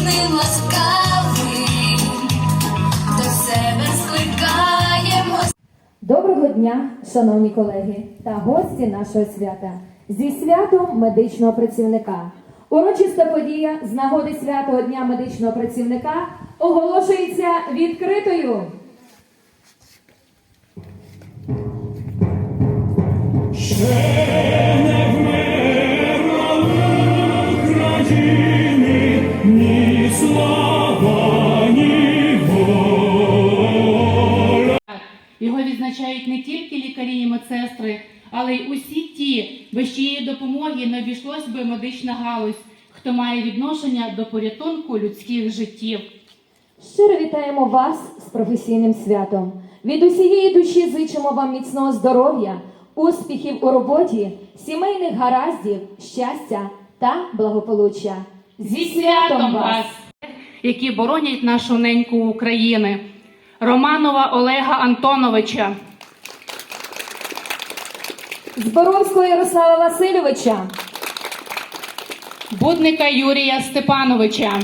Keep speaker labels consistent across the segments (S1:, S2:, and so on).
S1: лагідним, ласкавим, до себе скликаємо.
S2: Доброго дня, шановні колеги та гості нашого свята зі святом медичного працівника. Урочиста подія з нагоди святого дня медичного працівника оголошується відкритою.
S3: України,
S4: Його не тільки лікарі і медсестри, але й усі ті, без чиєї допомоги не обійшлось би медична галузь, хто має відношення до порятунку людських життів.
S2: Щиро вітаємо вас з професійним святом. Від усієї душі зичимо вам міцного здоров'я, успіхів у роботі, сімейних гараздів, щастя та благополуччя.
S4: Зі святом вас, які боронять нашу неньку України, Романова Олега Антоновича,
S2: Зборовського Ярослава Васильовича,
S4: Будника Юрія Степановича.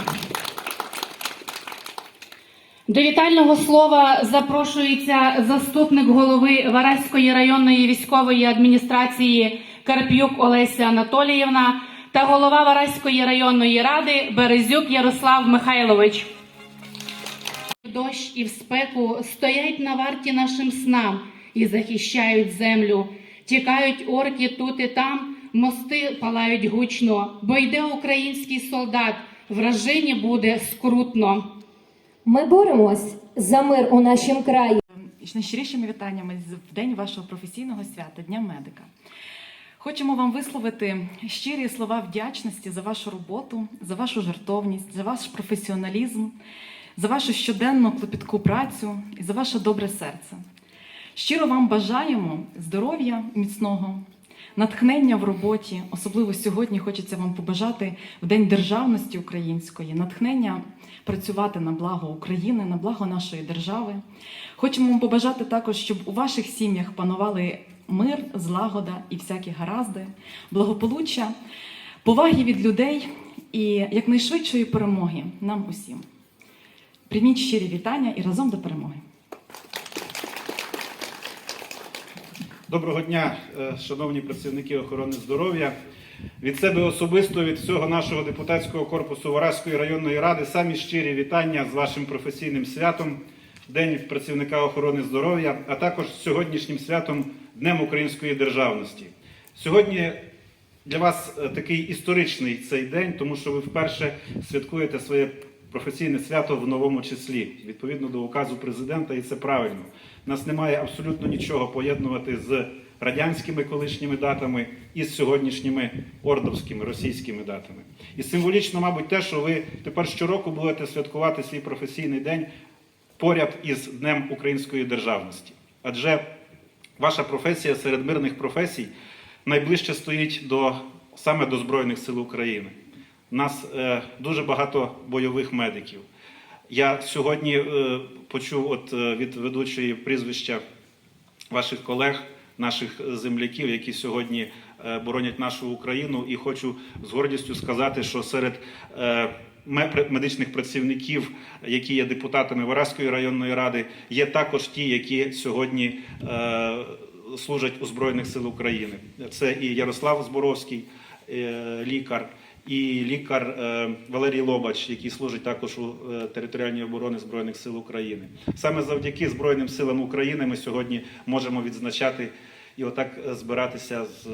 S4: До вітального слова запрошується заступник голови Вараської районної військової адміністрації Карп'юк Олеся Анатоліївна та голова Вараської районної ради Березюк Ярослав Михайлович. Дощ і в спеку стоять на варті нашим снам і захищають землю. Тікають орки тут і там, мости палають гучно, бо йде український солдат, вражині буде скрутно.
S2: Ми боремось за мир у нашому краї.
S5: з найщирішими вітаннями з- в день вашого професійного свята, Дня медика. Хочемо вам висловити щирі слова вдячності за вашу роботу, за вашу жертовність, за ваш професіоналізм, за вашу щоденну клопітку працю і за ваше добре серце. Щиро вам бажаємо здоров'я міцного, натхнення в роботі. Особливо сьогодні хочеться вам побажати в День державності української, натхнення працювати на благо України, на благо нашої держави. Хочемо вам побажати також, щоб у ваших сім'ях панували мир, злагода і всякі гаразди, благополуччя, поваги від людей і якнайшвидшої перемоги нам усім. Прийміть щирі вітання і разом до перемоги.
S6: Доброго дня, е, шановні працівники охорони здоров'я. Від себе особисто, від всього нашого депутатського корпусу Вараської районної ради, самі щирі вітання з вашим професійним святом, День працівника охорони здоров'я, а також сьогоднішнім святом Днем Української державності. Сьогодні для вас е, такий історичний цей день, тому що ви вперше святкуєте своє професійне свято в новому числі, відповідно до указу президента, і це правильно. Нас немає абсолютно нічого поєднувати з радянськими колишніми датами і з сьогоднішніми ордовськими російськими датами. І символічно, мабуть, те, що ви тепер щороку будете святкувати свій професійний день поряд із Днем Української державності. Адже ваша професія серед мирних професій найближче стоїть до саме до Збройних сил України. У нас е, дуже багато бойових медиків. Я сьогодні е, почув от, е, від ведучої прізвища ваших колег, наших земляків, які сьогодні е, боронять нашу Україну, і хочу з гордістю сказати, що серед е, медичних працівників, які є депутатами Вараської районної ради, є також ті, які сьогодні е, служать у Збройних сил України. Це і Ярослав Зборовський, е, лікар. І лікар е, Валерій Лобач, який служить також у е, територіальній оборони Збройних сил України. Саме завдяки Збройним силам України ми сьогодні можемо відзначати і отак е, збиратися з,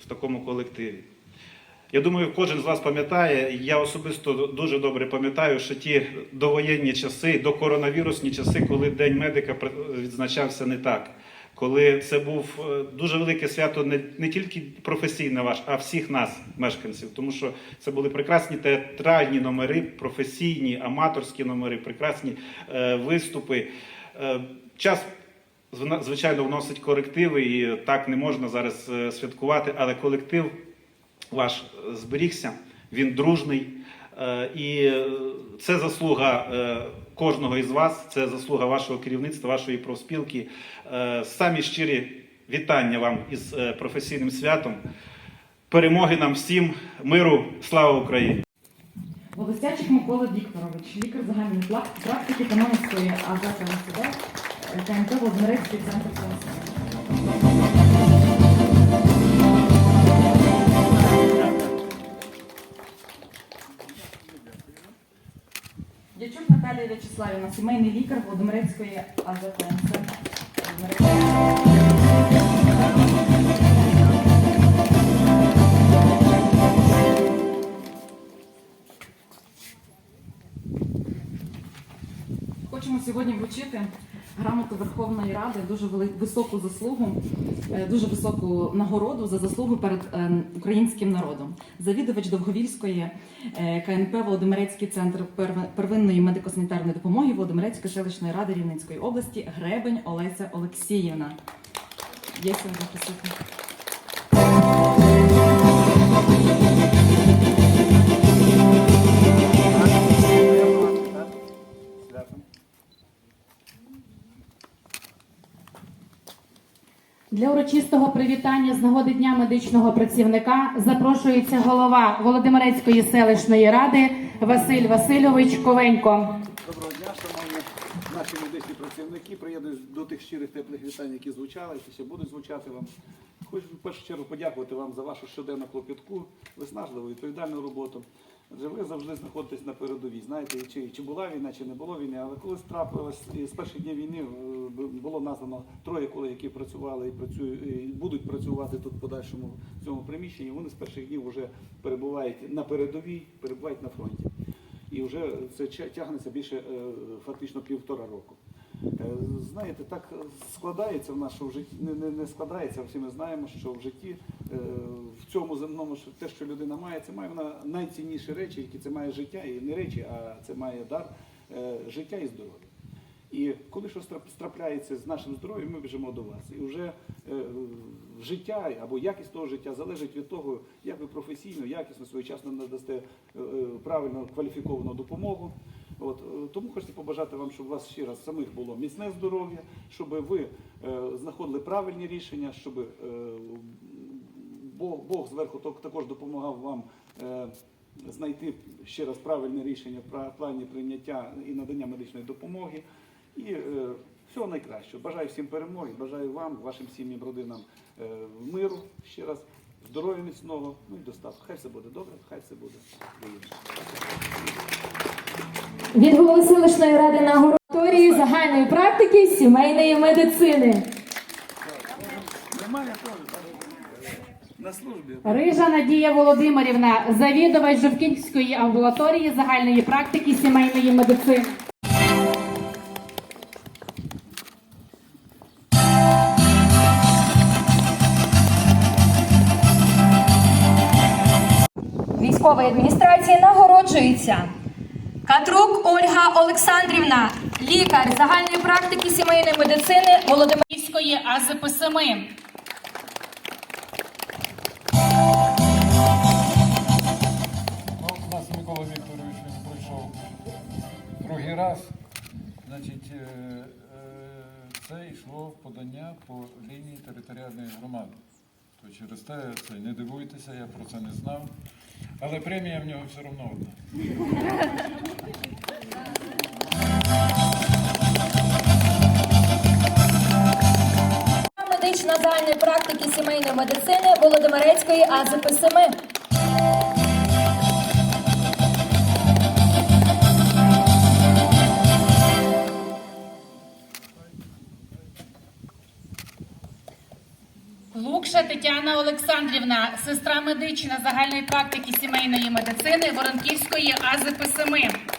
S6: в такому колективі. Я думаю, кожен з вас пам'ятає, я особисто дуже добре пам'ятаю, що ті довоєнні часи, докоронавірусні часи, коли День медика відзначався не так. Коли це був е, дуже велике свято не, не тільки професійне ваш, а всіх нас, мешканців, тому що це були прекрасні театральні номери, професійні, аматорські номери, прекрасні е, виступи. Е, час звичайно вносить корективи, і так не можна зараз е, святкувати, але колектив ваш е, зберігся, він дружний. Е, І е, це заслуга е, кожного із вас, це заслуга вашого керівництва, вашої профспілки. Самі щирі вітання вам із професійним святом. Перемоги нам всім, миру, слава Україні!
S5: Волосячик Микола Вікторович, лікар загальної практики Канонівської АЗК МСД, КМТ Володимирецький центр Дячук Наталія В'ячеславівна, сімейний лікар Володимирецької АЗК Хочемо сьогодні вручити грамоту Верховної Ради, дуже високу заслугу, е, дуже високу нагороду за заслугу перед е, українським народом. Завідувач Довговільської е, КНП Володимирецький центр перв- первинної медико-санітарної допомоги Володимирецької селищної ради Рівненської області Гребень Олеся Олексіївна. Є сьогодні присутня.
S4: Для урочистого привітання з нагоди Дня медичного працівника запрошується голова Володимирецької селищної ради Василь Васильович Ковенько.
S7: Доброго дня, шановні наші медичні працівники. Приєднуюсь до тих щирих теплих вітань, які звучали, які ще будуть звучати вам. Хочу в першу чергу подякувати вам за вашу щоденну клопітку, виснажливу, відповідальну роботу. Адже ви завжди знаходитесь на передовій. Знаєте, чи, чи була війна, чи не було війни, але коли трапилось з перших днів війни було названо троє колег, які працювали і працюють і будуть працювати тут в подальшому в цьому приміщенні. Вони з перших днів вже перебувають на передовій, перебувають на фронті. І вже це тягнеться більше е, фактично півтора року. Е, Знаєте, так складається в нас, що в житті не, не, не складається. Всі ми знаємо, що в житті е, в цьому земному що те, що людина має, це має вона найцінніші речі, які це має життя, і не речі, а це має дар життя і здоров'я. І коли щось трап- трапляється з нашим здоров'ям, ми біжимо до вас. І вже е, життя або якість того життя залежить від того, як ви професійно, якісно, своєчасно надасте е, е, правильно кваліфіковану допомогу. От тому хочеться побажати вам, щоб у вас ще раз самих було міцне здоров'я, щоб ви знаходили правильні рішення, щоб Бог, Бог зверху так- також допомагав вам. Знайти ще раз правильне рішення в плані прийняття і надання медичної допомоги. І е, всього найкращого. Бажаю всім перемоги, бажаю вам, вашим сім'ям, родинам е, миру ще раз, здоров'я міцного, ну і достатку. Хай все буде добре, хай все буде
S2: Від голови селищної ради нагороторії загальної практики сімейної медицини.
S7: Немає на службі.
S4: Рижа Надія Володимирівна, завідувач Жовкінської амбулаторії загальної практики сімейної медицини.
S2: Військової адміністрації нагороджується Катрук Ольга Олександрівна, лікар загальної практики сімейної медицини Володимир.
S4: Київської АЗП-7.
S8: Ну, у нас Микола Вікторович пройшов другий раз. Значить, е, е, це йшло подання по лінії територіальної громади. То через те це не дивуйтеся, я про це не знав. Але премія в нього все одно одна.
S2: Медична загальної практики сімейної медицини Володимирецької АЗП-7.
S4: Лукша Тетяна Олександрівна, сестра медична загальної практики сімейної медицини Воронківської АЗП-7.